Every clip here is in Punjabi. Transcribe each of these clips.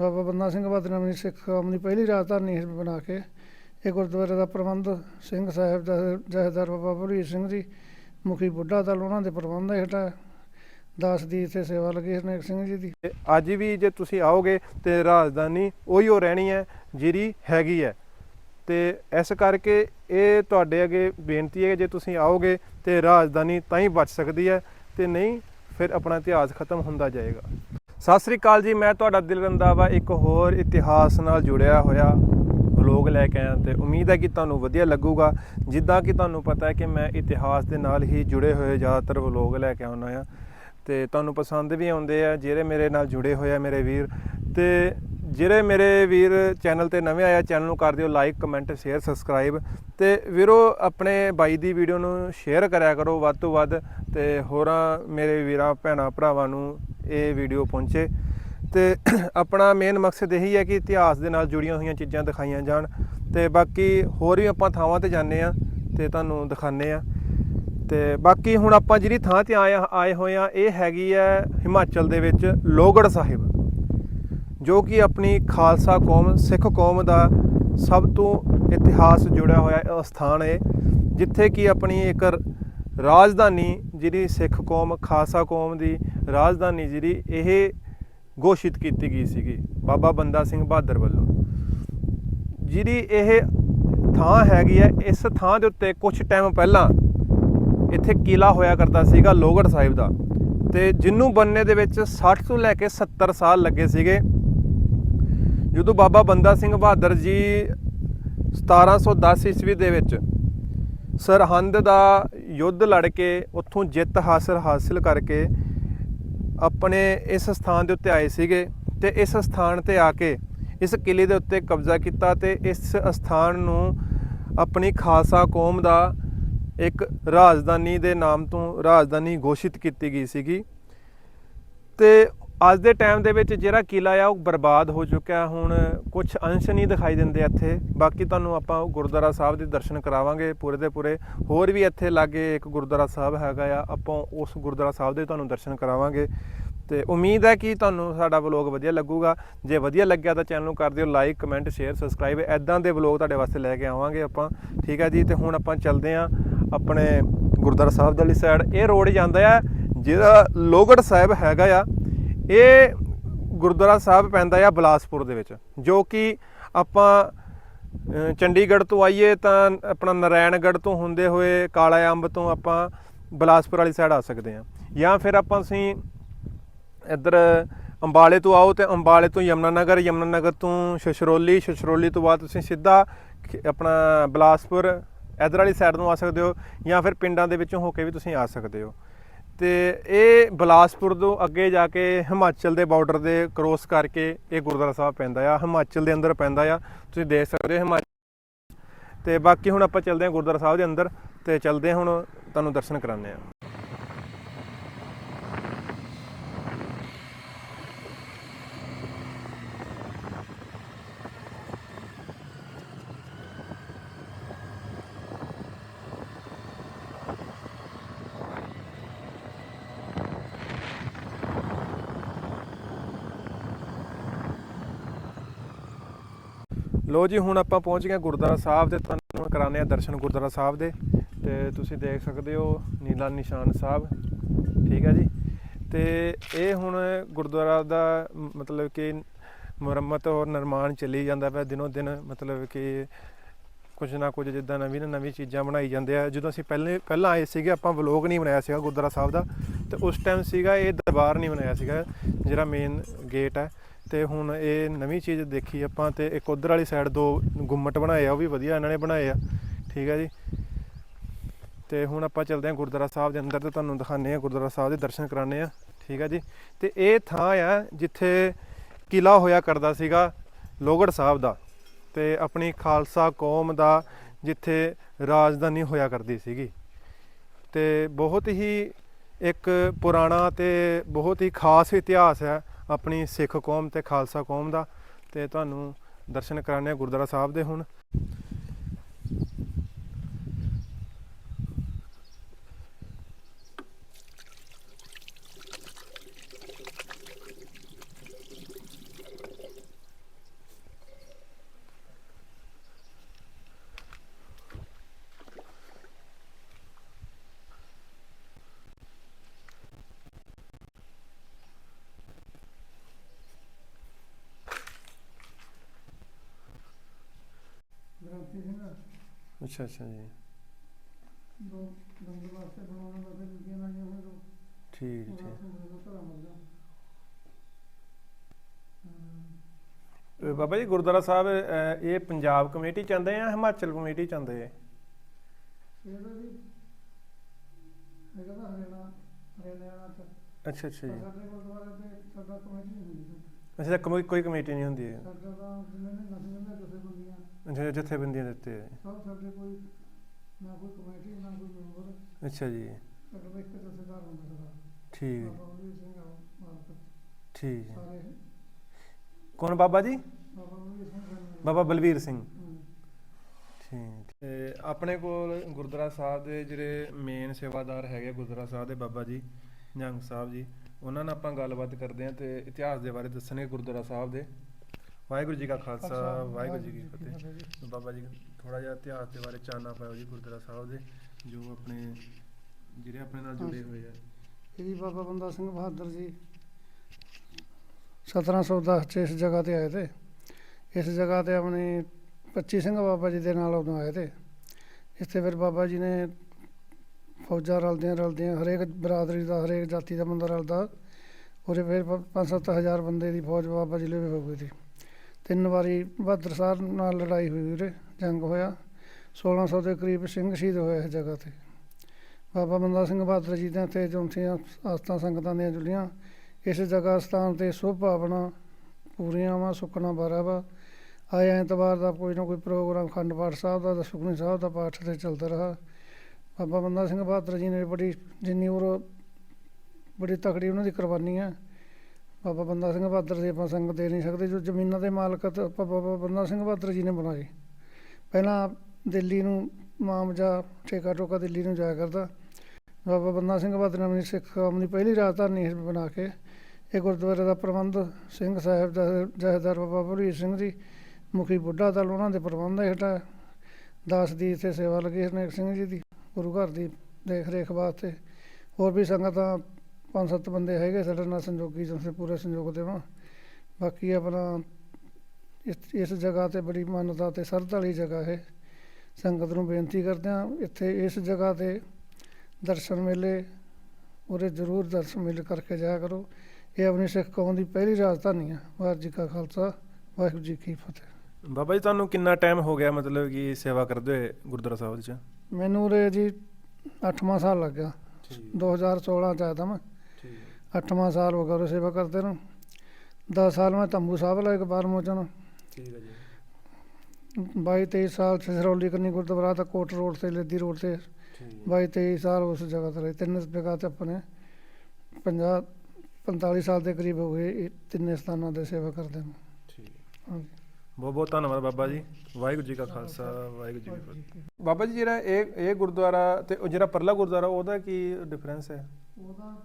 ਬਾਬਾ ਬੰਦਾ ਸਿੰਘ ਬਹਾਦਰ ਨੇ ਸਿੱਖ ਕੌਮ ਦੀ ਪਹਿਲੀ ਰਾਜਧਾਨੀ ਬਣਾ ਕੇ ਇਹ ਗੁਰਦੁਆਰੇ ਦਾ ਪ੍ਰਬੰਧ ਸਿੰਘ ਸਾਹਿਬ ਦਾ ਜਥੇਦਾਰ ਬਾਬਾ ਭੁਰੀਤ ਸਿੰਘ ਜੀ, ਮੁਖੀ ਬੁੱਢਾ ਦਲ ਉਹਨਾਂ ਦੇ ਪ੍ਰਬੰਧ ਹੇਠਾਂ ਦਾਸ ਦੀ ਇੱਥੇ ਸੇਵਾ ਲੱਗੀ ਹਰਨੇਕ ਸਿੰਘ ਜੀ ਦੀ। ਅੱਜ ਵੀ ਜੇ ਤੁਸੀਂ ਆਓਗੇ ਤੇ ਰਾਜਧਾਨੀ ਉਹੀ ਹੋ ਰਹਿਣੀ ਹੈ ਜਿਹੜੀ ਹੈਗੀ ਹੈ। ਤੇ ਇਸ ਕਰਕੇ ਇਹ ਤੁਹਾਡੇ ਅੱਗੇ ਬੇਨਤੀ ਹੈ ਜੇ ਤੁਸੀਂ ਆਓਗੇ ਤੇ ਰਾਜਧਾਨੀ ਤਾਂ ਹੀ ਬਚ ਸਕਦੀ ਹੈ ਤੇ ਨਹੀਂ ਫਿਰ ਆਪਣਾ ਇਤਿਹਾਸ ਖਤਮ ਹੁੰਦਾ ਜਾਏਗਾ। ਸਤਿ ਸ੍ਰੀ ਅਕਾਲ ਜੀ, ਮੈਂ ਤੁਹਾਡਾ ਦਿਲ ਰੰਦਾਵਾ ਇੱਕ ਹੋਰ ਇਤਿਹਾਸ ਨਾਲ ਜੁੜਿਆ ਹੋਇਆ ਵਲੋਗ ਲੈ ਕੇ ਆਇਆ ਤੇ ਉਮੀਦ ਹੈ ਕਿ ਤੁਹਾਨੂੰ ਵਧੀਆ ਲੱਗੂਗਾ। ਜਿੱਦਾਂ ਕਿ ਤੁਹਾਨੂੰ ਪਤਾ ਹੈ ਕਿ ਮੈਂ ਇਤਿਹਾਸ ਦੇ ਨਾਲ ਹੀ ਜੁੜੇ ਹੋਏ ਜ਼ਿਆਦਾਤਰ ਵਲੋਗ ਲੈ ਕੇ ਆਉਣਾ ਆ। ਤੇ ਤੁਹਾਨੂੰ ਪਸੰਦ ਵੀ ਆਉਂਦੇ ਆ, ਜਿਹੜੇ ਮੇਰੇ ਨਾਲ ਜੁੜੇ ਹੋਏ ਆ ਮੇਰੇ ਵੀਰ। ਤੇ ਜਿਹੜੇ ਮੇਰੇ ਵੀਰ ਚੈਨਲ ਤੇ ਨਵੇਂ ਆਇਆ ਚੈਨਲ ਨੂੰ ਕਰ ਦਿਓ ਲਾਈਕ, ਕਮੈਂਟ, ਸ਼ੇਅਰ, ਸਬਸਕ੍ਰਾਈਬ। ਤੇ ਵੀਰੋ, ਆਪਣੇ ਬਾਈ ਦੀ ਵੀਡੀਓ ਨੂੰ ਸ਼ੇਅਰ ਕਰਿਆ ਕਰੋ ਵੱਧ ਤੋਂ ਵੱਧ। ਤੇ ਹੋਰਾਂ ਮੇਰੇ ਵੀਰਾਂ, ਭੈਣਾਂ, ਭਰਾਵਾਂ ਨੂੰ ਇਹ ਵੀਡੀਓ ਪਹੁੰਚੇ। ਤੇ ਆਪਣਾ ਮੇਨ ਮਕਸਦ ਇਹੀ ਹੈ ਕਿ ਇਤਿਹਾਸ ਦੇ ਨਾਲ ਜੁੜੀਆਂ ਹੋਈਆਂ ਚੀਜ਼ਾਂ ਦਿਖਾਈਆਂ ਜਾਣ। ਤੇ ਬਾਕੀ ਹੋਰ ਵੀ ਆਪਾਂ ਥਾਵਾਂ ਤੇ ਜਾਂਦੇ ਆ ਤੇ ਤੁਹਾਨੂੰ ਦਿਖਾਣੇ ਆ ਤੇ ਬਾਕੀ ਹੁਣ ਆਪਾਂ ਜਿਹੜੀ ਥਾਂ ਤੇ ਆਏ ਆਏ ਹੋਏ ਆ ਇਹ ਹੈਗੀ ਹੈ ਹਿਮਾਚਲ ਦੇ ਵਿੱਚ ਲੋਹਗੜ੍ਹ ਸਾਹਿਬ, ਜੋ ਕਿ ਆਪਣੀ ਖਾਲਸਾ ਕੌਮ, ਸਿੱਖ ਕੌਮ ਦਾ ਸਭ ਤੋਂ ਇਤਿਹਾਸ ਜੁੜਿਆ ਹੋਇਆ ਇਹ ਸਥਾਨ ਹੈ। ਜਿੱਥੇ ਕਿ ਆਪਣੀ ਇੱਕ ਰਾਜਧਾਨੀ ਜਿਹੜੀ ਸਿੱਖ ਕੌਮ, ਖਾਲਸਾ ਕੌਮ ਦੀ ਰਾਜਧਾਨੀ ਜਿਹੜੀ, ਇਹ ਘੋਸ਼ਿਤ ਕੀਤੀ ਗਈ ਸੀਗੀ ਬਾਬਾ ਬੰਦਾ ਸਿੰਘ ਬਹਾਦਰ ਵੱਲੋਂ। ਜਿਹੜੀ ਇਹ ਥਾਂ ਹੈਗੀ ਹੈ ਇਸ ਥਾਂ ਦੇ ਉੱਤੇ ਕੁਝ ਟਾਈਮ ਪਹਿਲਾਂ ਇੱਥੇ ਕਿਲਾ ਹੋਇਆ ਕਰਦਾ ਸੀਗਾ ਲੋਹਗੜ੍ਹ ਸਾਹਿਬ ਦਾ ਤੇ ਜਿੰਨੂੰ ਬੰਨੇ ਦੇ ਵਿੱਚ 60 ਤੋਂ ਲੈ ਕੇ 70 ਸਾਲ ਲੱਗੇ ਸੀਗੇ। ਜਦੋਂ ਬਾਬਾ ਬੰਦਾ ਸਿੰਘ ਬਹਾਦਰ ਜੀ 1710 ਈਸਵੀ ਦੇ ਵਿੱਚ ਸਰਹੰਦ ਦਾ ਯੁੱਧ ਲੜ ਕੇ, ਉੱਥੋਂ ਜਿੱਤ ਹਾਸਲ ਹਾਸਲ ਕਰਕੇ ਆਪਣੇ ਇਸ ਸਥਾਨ ਦੇ ਉੱਤੇ ਆਏ ਸੀਗੇ ਤੇ ਇਸ ਸਥਾਨ ਤੇ ਆ ਕੇ ਇਸ ਕਿਲੇ ਦੇ ਉੱਤੇ ਕਬਜ਼ਾ ਕੀਤਾ ਤੇ ਇਸ ਸਥਾਨ ਨੂੰ ਆਪਣੀ ਖਾਲਸਾ ਕੌਮ ਦਾ ਇੱਕ ਰਾਜਧਾਨੀ ਦੇ ਨਾਮ ਤੋਂ ਰਾਜਧਾਨੀ ਘੋਸ਼ਿਤ ਕੀਤੀ ਗਈ ਸੀਗੀ। ਤੇ ਅੱਜ ਦੇ ਟਾਈਮ ਦੇ ਵਿੱਚ ਜਿਹੜਾ ਕਿਲਾ ਆ, ਉਹ ਬਰਬਾਦ ਹੋ ਚੁੱਕਿਆ। ਹੁਣ ਕੁਝ ਅੰਸ਼ ਨਹੀਂ ਦਿਖਾਈ ਦਿੰਦੇ ਇੱਥੇ। ਬਾਕੀ ਤੁਹਾਨੂੰ ਆਪਾਂ ਗੁਰਦੁਆਰਾ ਸਾਹਿਬ ਦੇ ਦਰਸ਼ਨ ਕਰਾਵਾਂਗੇ ਪੂਰੇ ਦੇ ਪੂਰੇ। ਹੋਰ ਵੀ ਇੱਥੇ ਲਾਗੇ ਇੱਕ ਗੁਰਦੁਆਰਾ ਸਾਹਿਬ ਹੈਗਾ ਆ, ਆਪਾਂ ਉਸ ਗੁਰਦੁਆਰਾ ਸਾਹਿਬ ਦੇ ਤੁਹਾਨੂੰ ਦਰਸ਼ਨ ਕਰਾਵਾਂਗੇ। ਤੇ ਉਮੀਦ ਹੈ ਕਿ ਤੁਹਾਨੂੰ ਸਾਡਾ ਵਲੌਗ ਵਧੀਆ ਲੱਗੂਗਾ। ਜੇ ਵਧੀਆ ਲੱਗਿਆ ਤਾਂ ਚੈਨਲ ਨੂੰ ਕਰ ਦਿਓ ਲਾਈਕ, ਕਮੈਂਟ, ਸ਼ੇਅਰ, ਸਬਸਕ੍ਰਾਈਬ। ਐਦਾਂ ਦੇ ਵਲੌਗ ਤੁਹਾਡੇ ਵਾਸਤੇ ਲੈ ਕੇ ਆਵਾਂਗੇ ਆਪਾਂ। ਠੀਕ ਹੈ ਜੀ, ਤੇ ਹੁਣ ਆਪਾਂ ਚੱਲਦੇ ਆਂ ਆਪਣੇ ਗੁਰਦੁਆਰਾ ਸਾਹਿਬ ਦੇ ਵਾਲੀ ਸਾਈਡ ਇਹ ਰੋਡ ਜਾਂਦਾ ਆ, ਜਿਹੜਾ ਲੋਹਗੜ੍ਹ ਸਾਹਿਬ ਹੈਗਾ ਆ ਇਹ ਗੁਰਦੁਆਰਾ ਸਾਹਿਬ ਪੈਂਦਾ ਆ ਬਲਾਸਪੁਰ ਦੇ ਵਿੱਚ, ਜੋ ਕਿ ਆਪਾਂ ਚੰਡੀਗੜ੍ਹ ਤੋਂ ਆਈਏ ਤਾਂ ਆਪਣਾ ਨਾਰਾਇਣਗੜ੍ਹ ਤੋਂ ਹੁੰਦੇ ਹੋਏ ਕਾਲਾ ਅੰਬ ਤੋਂ ਆਪਾਂ ਬਲਾਸਪੁਰ ਵਾਲੀ ਸਾਈਡ ਆ ਸਕਦੇ ਹਾਂ। ਜਾਂ ਫਿਰ ਆਪਾਂ ਅਸੀਂ ਇੱਧਰ ਅੰਬਾਲੇ ਤੋਂ ਆਓ ਤੇ ਅੰਬਾਲੇ ਤੋਂ ਯਮਨਾ ਨਗਰ ਯਮਨਾ ਨਗਰ ਤੋਂ ਸ਼ਸ਼ਰੋਲੀ ਸ਼ਸ਼ਰੋਲੀ ਤੋਂ ਬਾਅਦ ਤੁਸੀਂ ਸਿੱਧਾ ਖ- ਆਪਣਾ ਬਲਾਸਪੁਰ ਇੱਧਰ ਵਾਲੀ ਸਾਈਡ ਨੂੰ ਆ ਸਕਦੇ ਹੋ ਜਾਂ ਫਿਰ ਪਿੰਡਾਂ ਦੇ ਵਿੱਚੋਂ ਹੋ ਕੇ ਵੀ ਤੁਸੀਂ ਆ ਸਕਦੇ ਹੋ। ਤੇ ਇਹ ਬਲਾਸਪੁਰ ਤੋਂ ਅੱਗੇ ਜਾ ਕੇ ਹਿਮਾਚਲ ਦੇ ਬਾਰਡਰ ਦੇ ਕ੍ਰੋਸ ਕਰਕੇ ਇਹ ਗੁਰਦੁਆਰਾ ਸਾਹਿਬ ਪੈਂਦਾ ਆ। ਹਿਮਾਚਲ ਦੇ ਅੰਦਰ ਪੈਂਦਾ ਆ। ਤੁਸੀਂ ਦੇਖ ਸਕਦੇ ਹੋ ਹਿਮਾਚਲ ਤੇ ਬਾਕੀ ਹੁਣ ਆਪਾਂ ਚੱਲਦੇ ਹਾਂ ਗੁਰਦੁਆਰਾ ਸਾਹਿਬ ਦੇ ਅੰਦਰ ਤੇ ਚੱਲਦੇ ਹਾਂ ਹੁਣ ਤੁਹਾਨੂੰ ਦਰਸ਼ਨ ਕਰਾਉਂਦੇ ਆ ਲੋ ਜੀ, ਹੁਣ ਆਪਾਂ ਪਹੁੰਚ ਗਏ ਗੁਰਦੁਆਰਾ ਸਾਹਿਬ ਦੇ, ਤੁਹਾਨੂੰ ਕਰਾਉਂਦੇ ਆ ਦਰਸ਼ਨ ਗੁਰਦੁਆਰਾ ਸਾਹਿਬ ਦੇ। ਤੇ ਤੁਸੀਂ ਦੇਖ ਸਕਦੇ ਹੋ ਨੀਲਾ ਨਿਸ਼ਾਨ ਸਾਹਿਬ, ਠੀਕ ਹੈ ਜੀ। ਤੇ ਇਹ ਹੁਣ ਗੁਰਦੁਆਰਾ ਦਾ ਮਤਲਬ ਕਿ ਮੁਰੰਮਤ ਔਰ ਨਿਰਮਾਣ ਚੱਲੀ ਜਾਂਦਾ ਪਿਆ, ਦਿਨੋ ਦਿਨ ਮਤਲਬ ਕਿ ਕੁਝ ਨਾ ਕੁਝ ਜਿੱਦਾਂ ਨਵੀਂ ਨਾ ਨਵੀਂ ਚੀਜ਼ਾਂ ਬਣਾਈ ਜਾਂਦੇ ਆ। ਜਦੋਂ ਅਸੀਂ ਪਹਿਲੇ, ਪਹਿਲਾਂ ਆਏ ਸੀਗੇ, ਆਪਾਂ ਵਲੋਗ ਨਹੀਂ ਬਣਾਇਆ ਸੀਗਾ ਗੁਰਦੁਆਰਾ ਸਾਹਿਬ ਦਾ, ਤੇ ਉਸ ਟਾਈਮ ਸੀਗਾ ਇਹ ਦਰਬਾਰ ਨਹੀਂ ਬਣਾਇਆ ਸੀਗਾ, ਜਿਹੜਾ ਮੇਨ ਗੇਟ ਹੈ। ਤੇ ਹੁਣ ਇਹ ਨਵੀਂ ਚੀਜ਼ ਦੇਖੀ ਆਪਾਂ ਤੇ ਇੱਕ ਉਧਰ ਵਾਲੀ ਸਾਈਡ ਦੋ ਗੁੰਮਟ ਬਣਾਏ ਆ, ਉਹ ਵੀ ਵਧੀਆ ਇਹਨਾਂ ਨੇ ਬਣਾਏ ਆ। ਠੀਕ ਹੈ ਜੀ। ਤੇ ਹੁਣ ਆਪਾਂ ਚੱਲਦੇ ਹਾਂ ਗੁਰਦੁਆਰਾ ਸਾਹਿਬ ਦੇ ਅੰਦਰ ਤੇ ਤੁਹਾਨੂੰ ਦਿਖਾਉਂਦੇ ਆ ਗੁਰਦੁਆਰਾ ਸਾਹਿਬ ਦੇ ਦਰਸ਼ਨ ਕਰਾਉਂਦੇ ਆ ਠੀਕ ਹੈ ਜੀ। ਤੇ ਇਹ ਥਾਂ ਆ ਜਿੱਥੇ ਕਿਲਾ ਹੋਇਆ ਕਰਦਾ ਸੀਗਾ ਲੋਹਗੜ੍ਹ ਸਾਹਿਬ ਦਾ ਤੇ ਆਪਣੀ ਖਾਲਸਾ ਕੌਮ ਦਾ ਜਿੱਥੇ ਰਾਜਧਾਨੀ ਹੋਇਆ ਕਰਦੀ ਸੀਗੀ। ਤੇ ਬਹੁਤ ਹੀ ਇੱਕ ਪੁਰਾਣਾ ਤੇ ਬਹੁਤ ਹੀ ਖਾਸ ਇਤਿਹਾਸ ਹੈ ਆਪਣੀ ਸਿੱਖ ਕੌਮ ਤੇ ਖਾਲਸਾ ਕੌਮ ਦਾ ਤੇ ਤੁਹਾਨੂੰ ਦਰਸ਼ਨ ਕਰਾਣੇ ਗੁਰਦੁਆਰਾ ਸਾਹਿਬ ਦੇ ਹੁਣ। ਸਿੰਘ ਅੱਛਾ ਅੱਛਾ ਜੀ। ਦੋ ਲੰਗਰ ਵਾਸਤੇ ਬਣਾਉਣਾ ਬਾਬੇ ਦੂਜੀਆਂ ਲਾਈਆਂ ਹੋਏ ਤੋਂ ਠੀਕ ਜੀ, ਠੀਕ। ਬਾਬਾ ਜੀ ਗੁਰਦੁਆਰਾ ਸਾਹਿਬ ਇਹ ਪੰਜਾਬ ਕਮੇਟੀ ਚਾਹੁੰਦੇ ਆ ਹਿਮਾਚਲ ਕਮੇਟੀ ਚਾਹੁੰਦੇ ਆ? ਇਹਦਾ ਜੀ ਹੈਗਾ ਤਾਂ ਹਰਿਆਣਾ ਹਰਿਆਣਾ ਚ। ਅੱਛਾ ਅੱਛਾ ਜੀ। ਸਾਡੇ ਗੁਰਦੁਆਰੇ ਤੇ ਸਾਡਾ ਕਮੇਟੀ ਨਹੀਂ ਹੁੰਦੀ। ਸਰ। ਅੱਛਾ ਕੋਈ ਕੋਈ ਕਮੇਟੀ ਨਹੀਂ ਹੁੰਦੀ। ਹੈ ਸਾਡਾ ਤਾਂ ਜਿਵੇਂ ਨੇ ਨਸੀਆਂ ਦੇ ਜਥੇਬੰਦੀਆਂ ਅੱਛਾ ਜਥੇਬੰਦੀਆਂ ਦੇ ਉੱਤੇ। ਸਭ ਸਾਡੇ ਕੋਈ ਨਾ ਕੋਈ ਕਮੇਟੀ ਨਾ ਕੋਈ ਮੈਂਬਰ। ਅੱਛਾ ਜੀ। ਤਾਂ ਇੱਕ ਜਥੇਦਾਰ ਹੁੰਦਾ ਸਾਡਾ। ਠੀਕ। ਬਾਬਾ ਬਲਵੀਰ ਸਿੰਘ ਆ ਮਾਲਕ। ਠੀਕ। ਹੈ ਸਾਰੇ। ਕੌਣ ਬਾਬਾ ਜੀ? ਬਾਬਾ ਬਲਵੀਰ ਸਿੰਘ ਸਾਨੂੰ ਬਾਬਾ ਬਲਵੀਰ ਸਿੰਘ। ਹਮ। ਠੀਕ। ਤੇ ਆਪਣੇ ਕੋਲ ਗੁਰਦੁਆਰਾ ਸਾਹਿਬ ਦੇ ਜਿਹੜੇ ਮੇਨ ਸੇਵਾਦਾਰ ਹੈਗੇ ਗੁਰਦੁਆਰਾ ਸਾਹਿਬ ਦੇ ਬਾਬਾ ਜੀ ਨਿਹੰਗ ਸਾਹਿਬ ਜੀ ਉਹਨਾਂ ਨਾਲ ਆਪਾਂ ਗੱਲਬਾਤ ਕਰਦੇ ਹਾਂ ਤੇ ਇਤਿਹਾਸ ਦੇ ਬਾਰੇ ਦੱਸਣਗੇ ਗੁਰਦੁਆਰਾ ਸਾਹਿਬ ਦੇ। ਵਾਹਿਗੁਰੂ ਜੀ ਕਾ ਖਾਲਸਾ ਵਾਹਿਗੁਰੂ ਜੀ ਕੀ ਫਤਿਹ। ਬਾਬਾ ਜੀ ਥੋੜਾ ਜਿਹਾ ਇਤਿਹਾਸ ਦੇ ਬਾਰੇ ਚਾਨਣਾ ਪਾਓ ਜੀ ਗੁਰਦੁਆਰਾ ਸਾਹਿਬ ਦੇ ਜੋ ਆਪਣੇ ਜਿਹੜੇ ਆਪਣੇ ਨਾਲ ਜੁੜੇ ਹੋਏ ਆ। ਇਹਦੀ ਬਾਬਾ ਬੰਦਾ ਸਿੰਘ ਬਹਾਦਰ ਜੀ 1710 ਚ ਇਸ ਜਗ੍ਹਾ ਤੇ ਆਏ ਤੇ। ਇਸ ਜਗ੍ਹਾ ਤੇ ਆਪਣੇ 25 ਸਿੰਘ ਬਾਬਾ ਜੀ ਦੇ ਨਾਲ ਉਦੋਂ ਆਏ ਤੇ। ਇੱਥੇ ਫਿਰ ਬਾਬਾ ਜੀ ਨੇ ਫੌਜਾਂ ਰਲਦੀਆਂ ਰਲਦੀਆਂ ਹਰੇਕ ਬਰਾਦਰੀ ਦਾ ਹਰੇਕ ਜਾਤੀ ਦਾ ਬੰਦਾ ਰਲਦਾ। ਉਰੇ ਫਿਰ 5-7 ਹਜ਼ਾਰ ਬੰਦੇ ਦੀ ਫੌਜ ਬਾਬਾ ਜੀ ਲਈ ਹੋ ਗਈ ਸੀ। ਤਿੰਨ ਵਾਰੀ ਬਹਾਦਰ ਸਾਹਿਬ ਨਾਲ ਲੜਾਈ ਹੋਈ ਉਰੇ ਜੰਗ ਹੋਇਆ। 1600 ਦੇ ਕਰੀਬ ਸਿੰਘ ਸ਼ਹੀਦ ਹੋਏ ਇਸ ਜਗ੍ਹਾ ਤੇ। ਬਾਬਾ ਬੰਦਾ ਸਿੰਘ ਬਹਾਦਰ ਜੀ ਦੀਆਂ ਤੇ ਜੁਮਥੀਆਂ ਆਸਥਾ ਸੰਗਤਾਂ ਦੀਆਂ ਜੁਲੀਆਂ। ਇਸ ਜਗ੍ਹਾ ਸਥਾਨ ਤੇ ਸੁਭ ਭਾਵਨਾ ਪੂਰੀਆਂ ਵਾ ਸੁਖਣਾ ਬਾਰਾ ਵਾ। ਆਏ ਐਤਵਾਰ ਦਾ ਕੋਈ ਨਾ ਕੋਈ ਪ੍ਰੋਗਰਾਮ, ਖੰਡ ਪਾਠ ਸਾਹਿਬ ਦਾ ਤੇ ਸੁਖਨੀ ਸਾਹਿਬ ਦਾ ਪਾਠ ਤੇ ਚੱਲਦਾ ਰਿਹਾ। ਬਾਬਾ ਬੰਦਾ ਸਿੰਘ ਬਹਾਦਰ ਜੀ ਨੇ ਬੜੀ, ਜਿੰਨੀ ਉਹ ਬੜੀ ਤਕੜੀ ਉਹਨਾਂ ਦੀ ਕੁਰਬਾਨੀ ਹੈ ਬਾਬਾ ਬੰਦਾ ਸਿੰਘ ਬਹਾਦਰ ਦੀ ਆਪਾਂ ਸੰਗ ਦੇ ਨਹੀਂ ਸਕਦੇ, ਜੋ ਜ਼ਮੀਨਾਂ ਦੇ ਮਾਲਕ ਤਾਂ ਆਪਾਂ ਬਾਬਾ ਬੰਦਾ ਸਿੰਘ ਬਹਾਦਰ ਜੀ ਨੇ ਬਣਾਏ ਪਹਿਲਾਂ ਦਿੱਲੀ ਨੂੰ ਮਾਮਜਾ ਠੇਕਾ ਟੋਕਾ ਦਿੱਲੀ ਨੂੰ ਜਾਇਆ ਕਰਦਾ। ਬਾਬਾ ਬੰਦਾ ਸਿੰਘ ਬਹਾਦਰ ਨੇ ਆਪਣੀ ਸਿੱਖ ਕੌਮ ਦੀ ਪਹਿਲੀ ਰਾਜਧਾਨੀ ਬਣਾ ਕੇ, ਇਹ ਗੁਰਦੁਆਰੇ ਦਾ ਪ੍ਰਬੰਧ ਸਿੰਘ ਸਾਹਿਬ ਦਾ ਜਹੇਦਾਰ ਬਾਬਾ ਬਲਵੀਰ ਸਿੰਘ ਜੀ, ਮੁਖੀ ਬੁੱਢਾ ਦਲ ਉਹਨਾਂ ਦੇ ਪ੍ਰਬੰਧ ਹੇਠਾਂ ਦਾਸ ਦੀ ਇੱਥੇ ਸੇਵਾ ਲੱਗੀ ਹਰਨੇਕ ਸਿੰਘ ਜੀ ਦੀ, ਗੁਰੂ ਘਰ ਦੀ ਦੇਖ ਰੇਖ ਵਾਸਤੇ। ਹੋਰ ਵੀ ਸੰਗਤਾਂ ਪੰਜ ਸੱਤ ਬੰਦੇ ਹੈਗੇ ਸਾਡੇ ਨਾਲ ਸੰਜੋਗੀ ਜਿਵੇਂ ਪੂਰੇ ਸੰਯੋਗ ਦੇਵਾਂ ਬਾਕੀ ਆਪਣਾ ਇਸ ਇਸ ਜਗ੍ਹਾ ਤੇ ਬੜੀ ਮਾਨਤਾ ਤੇ ਸਰਧ ਵਾਲੀ ਜਗ੍ਹਾ ਹੈ ਸੰਗਤ ਨੂੰ ਬੇਨਤੀ ਕਰਦੇ ਹਾਂ ਇੱਥੇ ਇਸ ਜਗ੍ਹਾ ਤੇ ਦਰਸ਼ਨ ਮੇਲੇ ਉਰੇ ਜ਼ਰੂਰ ਦਰਸ਼ਨ ਮੇਲੇ ਕਰਕੇ ਜਾਇਆ ਕਰੋ। ਇਹ ਆਪਣੀ ਸਿੱਖ ਕੌਮ ਦੀ ਪਹਿਲੀ ਰਾਜਧਾਨੀ ਹੈ ਵਾਹਿਗੁਰੂ ਜੀ ਕਾ ਖਾਲਸਾ ਵਾਹਿਗੁਰੂ ਜੀ ਕੀ ਫਤਿਹ। ਬਾਬਾ ਜੀ ਤੁਹਾਨੂੰ ਕਿੰਨਾ ਟਾਈਮ ਹੋ ਗਿਆ ਮਤਲਬ ਕਿ ਸੇਵਾ ਕਰਦੇ ਹੋਏ ਗੁਰਦੁਆਰਾ ਸਾਹਿਬ ਵਿੱਚ ਮੈਨੂੰ ਉਰੇ ਜੀ 8ਵਾਂ ਸਾਲ ਲੱਗ ਗਿਆ ਠੀਕ 2016 ਚ ਆਇਆ ਤਾਂ ਮੈਂ। 8ਵਾਂ ਸਾਲ ਹੋ ਗਿਆ ਉਰੇ ਸੇਵਾ ਕਰਦੇ ਨੂੰ। 10 ਸਾਲ ਮੈਂ ਤੰਬੂ ਸਾਹਿਬ ਲਾਇਕ ਬਾਰ ਮੋਚਨ। ਠੀਕ ਹੈ ਜੀ। 22 23 ਸਾਲ ਛਸਰੌਲੀ ਕੰਨੀ ਗੁਰਦੁਆਰਾ ਤਾਂ ਕੋਟ ਰੋਡ ਤੇ ਲੱਦੀ ਰੋਡ ਤੇ। ਠੀਕ। 22 23 ਸਾਲ ਉਸ ਜਗ੍ਹਾ ਤੇ ਰਹੇ। ਤਿੰਨ ਜਗ੍ਹਾ ਤੇ ਆਪਣੇ 50 45 ਸਾਲ ਦੇ ਕਰੀਬ ਹੋ ਗਏ ਇਹ ਤਿੰਨੇ ਸਥਾਨਾਂ ਦੇ ਸੇਵਾ ਕਰਦੇ ਨੂੰ। ਠੀਕ। ਹਾਂਜੀ। ਬਹੁਤ ਬਹੁਤ ਧੰਨਵਾਦ ਬਾਬਾ ਜੀ। ਵਾਹਿਗੁਰੂ ਜੀ ਕਾ ਖਾਲਸਾ ਵਾਹਿਗੁਰੂ ਜੀ ਕੀ ਫਤਿਹ। ਬਾਬਾ ਜੀ ਜਿਹੜਾ ਇਹ ਇਹ ਗੁਰਦੁਆਰਾ ਤੇ ਉਹ ਜਿਹੜਾ ਪਰਲਾ ਗੁਰਦੁਆਰਾ ਉਹਦਾ ਕੀ ਡਿਫਰੈਂਸ ਹੈ? ਉਹਦਾ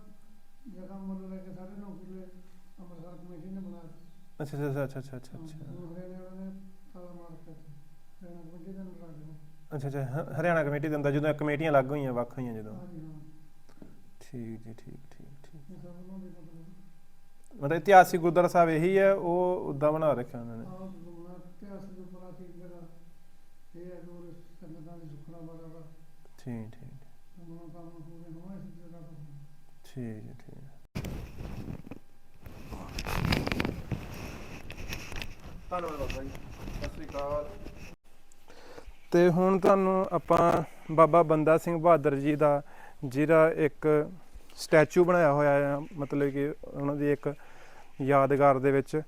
ਜਗ੍ਹਾ ਮੁੱਲ ਲੈ ਕੇ ਸਾਡੇ ਨੌ ਕਿਲੇ ਅੰਮ੍ਰਿਤਸਰ ਕਮੇਟੀ ਨੇ ਬਣਾਇਆ ਅੱਛਾ ਅੱਛਾ ਅੱਛਾ ਅੱਛਾ ਅੱਛਾ ਹਰਿਆਣੇ ਵਾਲਿਆਂ ਨੇ ਤਾਲਾ ਮਾਰ ਕੇ ਹਰਿਆਣਾ ਕਮੇਟੀ ਦੇ ਨਾਲ ਰੱਖ ਦਿੱਤਾ ਅੱਛਾ ਅੱਛਾ ਹ- ਹਰਿਆਣਾ ਕਮੇਟੀ ਦੇ ਅੰਦਰ ਜਦੋਂ ਇਹ ਕਮੇਟੀਆਂ ਲੱਗ ਹੋਈਆਂ ਵੱਖ ਹੋਈਆਂ ਜਦੋਂ? ਹਾਂਜੀ ਹਾਂ। ਠੀਕ ਜੀ ਠੀਕ ਠੀਕ ਠੀਕ। ਇਹ ਸਭ ਮਤਲਬ ਮਤਲਬ ਇਤਿਹਾਸਿਕ ਗੁਰਦੁਆਰਾ ਸਾਹਿਬ ਇਹੀ ਹੈ ਉਹ ਉਦਾਂ ਬਣਾ ਰੱਖਿਆ ਉਹਨਾਂ ਨੇ? ਜਗ੍ਹਾ ਇਹ ਸੰਗਤਾਂ ਦੀ ਸੁਖਣਾ ਵਾਲਾ ਠੀਕ ਠੀਕ ਮਨੋਂ ਕੰਮ ਪੂਰੇ ਹੋਣ ਇਸ ਜਗ੍ਹਾ ਤੋਂ। ਠੀਕ ਜੀ ਠੀਕ। ਧੰਨਵਾਦ ਬਾਬਾ ਜੀ। ਸਤਿ ਸ੍ਰੀ ਅਕਾਲ। ਤੇ ਹੁਣ ਤੁਹਾਨੂੰ ਆਪਾਂ ਬਾਬਾ ਬੰਦਾ ਸਿੰਘ ਬਹਾਦਰ ਜੀ ਦਾ ਜਿਹੜਾ ਇੱਕ ਸਟੈਚੂ ਬਣਾਇਆ ਹੋਇਆ ਹੈ ਮਤਲਬ ਕਿ ਉਹਨਾਂ ਦੀ ਇੱਕ ਯਾਦਗਾਰ ਦੇ ਵਿੱਚ।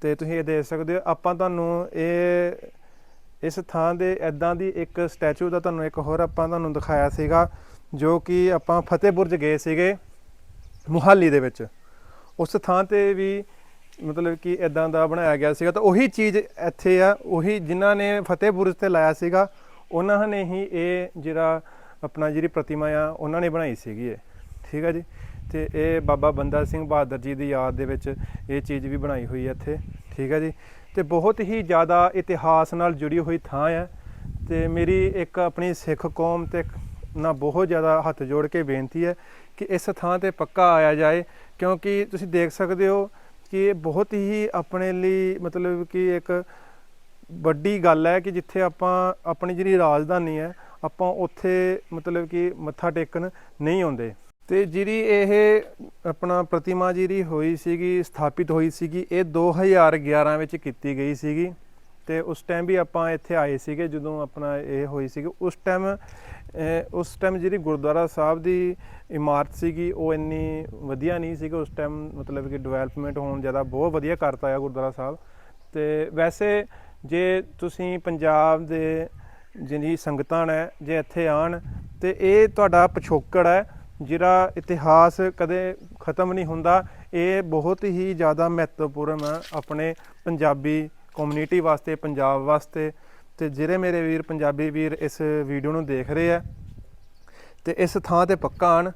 ਤੇ ਤੁਸੀਂ ਇਹ ਦੇਖ ਸਕਦੇ ਹੋ, ਆਪਾਂ ਤੁਹਾਨੂੰ ਇਹ, ਇਸ ਥਾਂ ਦੇ ਐਦਾਂ ਦੀ ਇੱਕ ਸਟੈਚੂ ਦਾ ਤੁਹਾਨੂੰ ਇੱਕ ਹੋਰ ਆਪਾਂ ਤੁਹਾਨੂੰ ਦਿਖਾਇਆ ਸੀਗਾ, ਜੋ ਕਿ ਆਪਾਂ ਫਤਿਹਪੁਰ ਚ ਗਏ ਸੀਗੇ ਮੁਹਾਲੀ ਦੇ ਵਿੱਚ। ਉਸ ਥਾਂ ਤੇ ਵੀ ਮਤਲਬ ਕਿ ਇਦਾਂ ਦਾ ਬਣਾਇਆ ਗਿਆ ਸੀਗਾ ਤਾਂ ਉਹੀ ਚੀਜ਼ ਇੱਥੇ ਆ, ਉਹੀ ਜਿਨ੍ਹਾਂ ਨੇ ਫਤਿਹਪੁਰ ਤੇ ਲਾਇਆ ਸੀਗਾ, ਉਹਨਾਂ ਨੇ ਹੀ ਇਹ ਜਿਹੜਾ ਆਪਣਾ ਜਿਹੜੀ ਪ੍ਰਤਿਮਾ ਆ, ਉਹਨਾਂ ਨੇ ਬਣਾਈ ਸੀਗੀ ਇਹ। ਠੀਕ ਆ ਜੀ? ਤੇ ਇਹ ਬਾਬਾ ਬੰਦਾ ਸਿੰਘ ਬਹਾਦਰ ਜੀ ਦੀ ਯਾਦ ਦੇ ਵਿੱਚ ਇਹ ਚੀਜ਼ ਵੀ ਬਣਾਈ ਹੋਈ ਹੈ ਇੱਥੇ। ਠੀਕ ਹੈ ਜੀ? ਤੇ ਬਹੁਤ ਹੀ ਜ਼ਿਆਦਾ ਇਤਿਹਾਸ ਨਾਲ ਜੁੜੀ ਹੋਈ ਥਾਂ ਹੈ ਤੇ ਮੇਰੀ ਇੱਕ ਆਪਣੀ ਸਿੱਖ ਕੌਮ ਤੇ ਨਾ ਬਹੁਤ ਜ਼ਿਆਦਾ ਹੱਥ ਜੋੜ ਕੇ ਬੇਨਤੀ ਹੈ ਕਿ ਇਸ ਥਾਂ ਤੇ ਪੱਕਾ ਆਇਆ ਜਾਏ, ਕਿਉਂਕਿ ਤੁਸੀਂ ਦੇਖ ਸਕਦੇ ਹੋ ਕਿ ਇਹ ਬਹੁਤ ਹੀ ਆਪਣੇ ਲਈ ਮਤਲਬ ਕਿ ਇੱਕ ਵੱਡੀ ਗੱਲ ਹੈ ਕਿ ਜਿੱਥੇ ਆਪਾਂ ਆਪਣੀ ਜਿਹੜੀ ਰਾਜਧਾਨੀ ਹੈ, ਆਪਾਂ ਉੱਥੇ ਮਤਲਬ ਕਿ ਮੱਥਾ ਟੇਕਣ ਨਹੀਂ ਆਉਂਦੇ। ਤੇ ਜਿਹੜੀ ਇਹ ਆਪਣਾ ਪ੍ਰਤਿਮਾ ਜਿਹੜੀ ਹੋਈ ਸੀਗੀ, ਸਥਾਪਿਤ ਹੋਈ ਸੀਗੀ, ਇਹ 2011 ਵਿੱਚ ਕੀਤੀ ਗਈ ਸੀਗੀ। ਤੇ ਉਸ ਟਾਈਮ ਵੀ ਆਪਾਂ ਇੱਥੇ ਆਏ ਸੀਗੇ, ਜਦੋਂ ਆਪਣਾ ਇਹ ਹੋਈ ਸੀਗੀ। ਉਸ ਟਾਈਮ ਉਸ ਟਾਈਮ ਜਿਹੜੀ ਗੁਰਦੁਆਰਾ ਸਾਹਿਬ ਦੀ ਇਮਾਰਤ ਸੀਗੀ, ਉਹ ਇੰਨੀ ਵਧੀਆ ਨਹੀਂ ਸੀਗੀ ਉਸ ਟਾਈਮ ਮਤਲਬ ਕਿ ਡਿਵੈਲਪਮੈਂਟ ਹੋਣ ਜ਼ਿਆਦਾ ਬਹੁਤ ਵਧੀਆ ਕਰਤਾ ਆ ਗੁਰਦੁਆਰਾ ਸਾਹਿਬ। ਤੇ ਵੈਸੇ ਜੇ ਤੁਸੀਂ ਪੰਜਾਬ ਦੇ ਜਿਹੜੀ ਸੰਗਤਾਂ ਨੇ, ਜੇ ਇੱਥੇ ਆਣ ਤੇ ਇਹ ਤੁਹਾਡਾ ਪਿਛੋਕੜ ਹੈ, ਜਿਹੜਾ ਇਤਿਹਾਸ ਕਦੇ ਖਤਮ ਨਹੀਂ ਹੁੰਦਾ। ਇਹ ਬਹੁਤ ਹੀ ਜ਼ਿਆਦਾ ਮਹੱਤਵਪੂਰਨ ਹੈ ਆਪਣੇ ਪੰਜਾਬੀ ਕਮਿਊਨਿਟੀ ਵਾਸਤੇ, ਪੰਜਾਬ ਵਾਸਤੇ। ਤੇ ਜਿਹੜੇ ਮੇਰੇ ਵੀਰ, ਪੰਜਾਬੀ ਵੀਰ ਇਸ ਵੀਡੀਓ ਨੂੰ ਦੇਖ ਰਹੇ ਆ, ਤੇ ਇਸ ਥਾਂ ਤੇ ਪੱਕਾ ਆਣ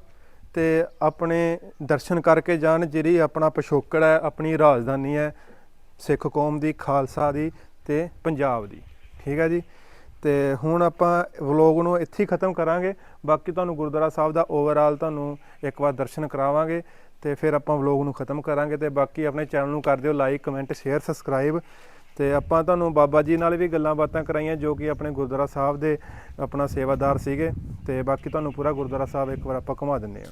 ਤੇ ਆਪਣੇ ਦਰਸ਼ਨ ਕਰਕੇ ਜਾਣ, ਜਿਹੜੀ ਆਪਣਾ ਪਿਛੋਕੜ ਹੈ, ਆਪਣੀ ਰਾਜਧਾਨੀ ਹੈ, ਸਿੱਖ ਕੌਮ ਦੀ, ਖਾਲਸਾ ਦੀ ਤੇ ਪੰਜਾਬ ਦੀ। ਠੀਕ ਹੈ ਜੀ? ਤੇ ਹੁਣ ਆਪਾਂ ਵਲੋਗ ਨੂੰ ਇੱਥੇ ਹੀ ਖਤਮ ਕਰਾਂਗੇ। ਬਾਕੀ ਤੁਹਾਨੂੰ ਗੁਰਦੁਆਰਾ ਸਾਹਿਬ ਦਾ ਓਵਰਆਲ ਤੁਹਾਨੂੰ ਇੱਕ ਵਾਰ ਦਰਸ਼ਨ ਕਰਾਵਾਂਗੇ ਤੇ ਫਿਰ ਆਪਾਂ ਵਲੋਗ ਨੂੰ ਖਤਮ ਕਰਾਂਗੇ ਤੇ ਬਾਕੀ ਆਪਣੇ ਚੈਨਲ ਨੂੰ ਕਰ ਦਿਓ ਲਾਈਕ ਕਮੈਂਟ ਸ਼ੇਅਰ ਸਬਸਕ੍ਰਾਈਬ ਤੇ ਆਪਾਂ ਤੁਹਾਨੂੰ ਬਾਬਾ ਜੀ ਨਾਲ ਵੀ ਗੱਲਾਂ ਬਾਤਾਂ ਕਰਾਈਆਂ ਜੋ ਕਿ ਆਪਣੇ ਗੁਰਦੁਆਰਾ ਸਾਹਿਬ ਦੇ ਆਪਣਾ ਸੇਵਾਦਾਰ ਸੀਗੇ ਤੇ ਬਾਕੀ ਤੁਹਾਨੂੰ ਪੂਰਾ ਗੁਰਦੁਆਰਾ ਸਾਹਿਬ ਇੱਕ ਵਾਰ ਆਪਾਂ ਘੁਮਾ ਦਿੰਨੇ ਆ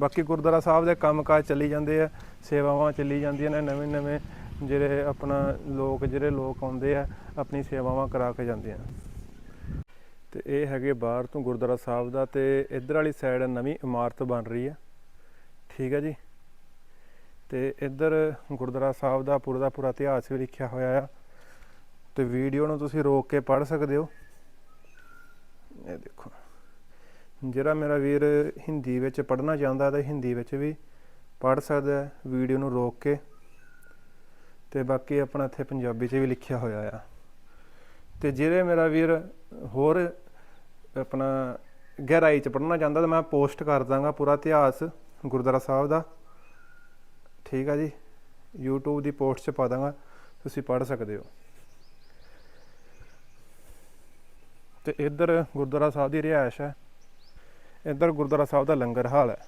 ਬਾਕੀ ਗੁਰਦੁਆਰਾ ਸਾਹਿਬ ਦੇ ਕੰਮਕਾਜ ਚੱਲੀ ਜਾਂਦੇ ਆ, ਸੇਵਾਵਾਂ ਚੱਲੀ ਜਾਂਦੀਆਂ ਨੇ, ਨਵੇਂ ਨਵੇਂ ਜਿਹੜੇ ਆਪਣਾ ਲੋਕ, ਜਿਹੜੇ ਲੋਕ ਆਉਂਦੇ ਆ, ਆਪਣੀ ਸੇਵਾਵਾਂ ਕਰਾ ਕੇ ਜਾਂਦੇ ਆ। ਤੇ ਇਹ ਹੈਗੇ ਬਾਹਰ ਤੋਂ ਗੁਰਦੁਆਰਾ ਸਾਹਿਬ ਦਾ ਤੇ ਇੱਧਰ ਵਾਲੀ ਸਾਈਡ ਨਵੀਂ ਇਮਾਰਤ ਬਣ ਰਹੀ ਹੈ ਠੀਕ ਹੈ ਜੀ? ਤੇ ਇੱਧਰ ਗੁਰਦੁਆਰਾ ਸਾਹਿਬ ਦਾ ਪੂਰਾ ਦਾ ਪੂਰਾ ਇਤਿਹਾਸ ਵੀ ਲਿਖਿਆ ਹੋਇਆ ਆ। ਤੇ ਵੀਡੀਓ ਨੂੰ ਤੁਸੀਂ ਰੋਕ ਕੇ ਪੜ੍ਹ ਸਕਦੇ ਹੋ। ਇਹ ਦੇਖੋ। ਜਿਹੜਾ ਮੇਰਾ ਵੀਰ ਹਿੰਦੀ ਵਿੱਚ ਪੜ੍ਹਨਾ ਚਾਹੁੰਦਾ ਤਾਂ ਹਿੰਦੀ ਵਿੱਚ ਵੀ ਪੜ੍ਹ ਸਕਦਾ ਹੈ, ਵੀਡੀਓ ਨੂੰ ਰੋਕ ਕੇ। ਤੇ ਬਾਕੀ ਆਪਣਾ ਇੱਥੇ ਪੰਜਾਬੀ 'ਚ ਵੀ ਲਿਖਿਆ ਹੋਇਆ ਆ। ਤੇ ਜਿਹੜੇ ਮੇਰਾ ਵੀਰ ਹੋਰ ਆਪਣਾ ਗਹਿਰਾਈ 'ਚ ਪੜ੍ਹਨਾ ਚਾਹੁੰਦਾ ਤਾਂ ਮੈਂ ਪੋਸਟ ਕਰ ਦਾਂਗਾ ਪੂਰਾ ਇਤਿਹਾਸ ਗੁਰਦੁਆਰਾ ਸਾਹਿਬ ਦਾ। ਠੀਕ ਆ ਜੀ। YouTube ਦੀ ਪੋਸਟ 'ਚ ਪਾ ਦਾਂਗਾ, ਤੁਸੀਂ ਪੜ੍ਹ ਸਕਦੇ ਹੋ। ਤੇ ਇੱਧਰ ਗੁਰਦੁਆਰਾ ਸਾਹਿਬ ਦੀ ਰਿਹਾਇਸ਼ ਹੈ। ਇੱਧਰ ਗੁਰਦੁਆਰਾ ਸਾਹਿਬ ਦਾ ਲੰਗਰ ਹਾਲ ਹੈ।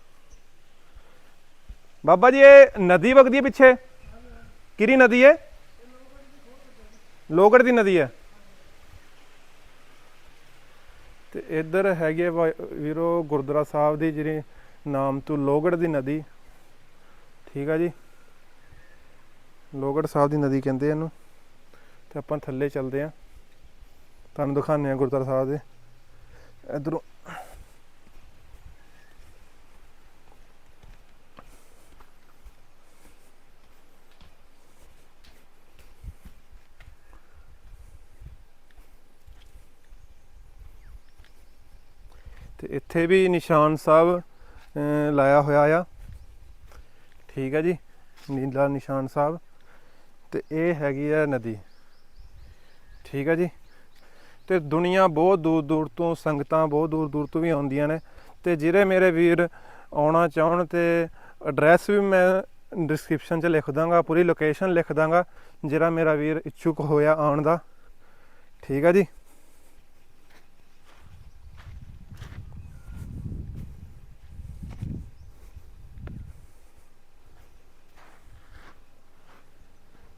ਬਾਬਾ ਜੀ, ਇਹ ਨਦੀ ਵਗਦੀ ਹੈ ਪਿੱਛੇ? ਕਿਹੜੀ ਨਦੀ ਹੈ? ਲੋਗੜ ਦੀ ਨਦੀ ਹੈ। ਤੇ ਇੱਧਰ ਹੈਗੇ ਵਾ- ਵੀਰੋ ਗੁਰਦੁਆਰਾ ਸਾਹਿਬ ਦੀ ਜਿਹੜੀ ਨਾਮ ਤੋਂ ਲੋਗੜ ਦੀ ਨਦੀ। ਠੀਕ ਆ ਜੀ। ਲੋਗੜ ਸਾਹਿਬ ਦੀ ਨਦੀ ਕਹਿੰਦੇ ਇਹਨੂੰ। ਤੇ ਆਪਾਂ ਥੱਲੇ ਚੱਲਦੇ ਆ। ਤੁਹਾਨੂੰ ਦਿਖਾਉਂਦੇ ਆ ਗੁਰਦੁਆਰਾ ਸਾਹਿਬ ਦੇ। ਇਧਰੋਂ ਤੇ ਇੱਥੇ ਵੀ ਨਿਸ਼ਾਨ ਸਾਹਿਬ ਲਾਇਆ ਹੋਇਆ ਆ। ਠੀਕ ਹੈ ਜੀ, ਨੀਲਾ ਨਿਸ਼ਾਨ ਸਾਹਿਬ। ਤੇ ਇਹ ਹੈਗੀ ਹੈ ਨਦੀ। ਠੀਕ ਹੈ ਜੀ। ਤੇ ਦੁਨੀਆ ਬਹੁਤ ਦੂਰ ਦੂਰ ਤੋਂ, ਸੰਗਤਾਂ ਬਹੁਤ ਦੂਰ ਦੂਰ ਤੋਂ ਵੀ ਆਉਂਦੀਆਂ ਨੇ। ਤੇ ਜਿਹੜੇ ਮੇਰੇ ਵੀਰ ਆਉਣਾ ਚਾਹਣ ਤੇ ਐਡਰੈਸ ਵੀ ਮੈਂ ਡਿਸਕ੍ਰਿਪਸ਼ਨ 'ਚ ਲਿਖ ਦਾਂਗਾ, ਪੂਰੀ ਲੋਕੇਸ਼ਨ ਲਿਖ ਦਾਂਗਾ, ਜਿਹੜਾ ਮੇਰਾ ਵੀਰ ਇੱਛੁਕ ਹੋਇਆ ਆਉਣ ਦਾ। ਠੀਕ ਹੈ ਜੀ।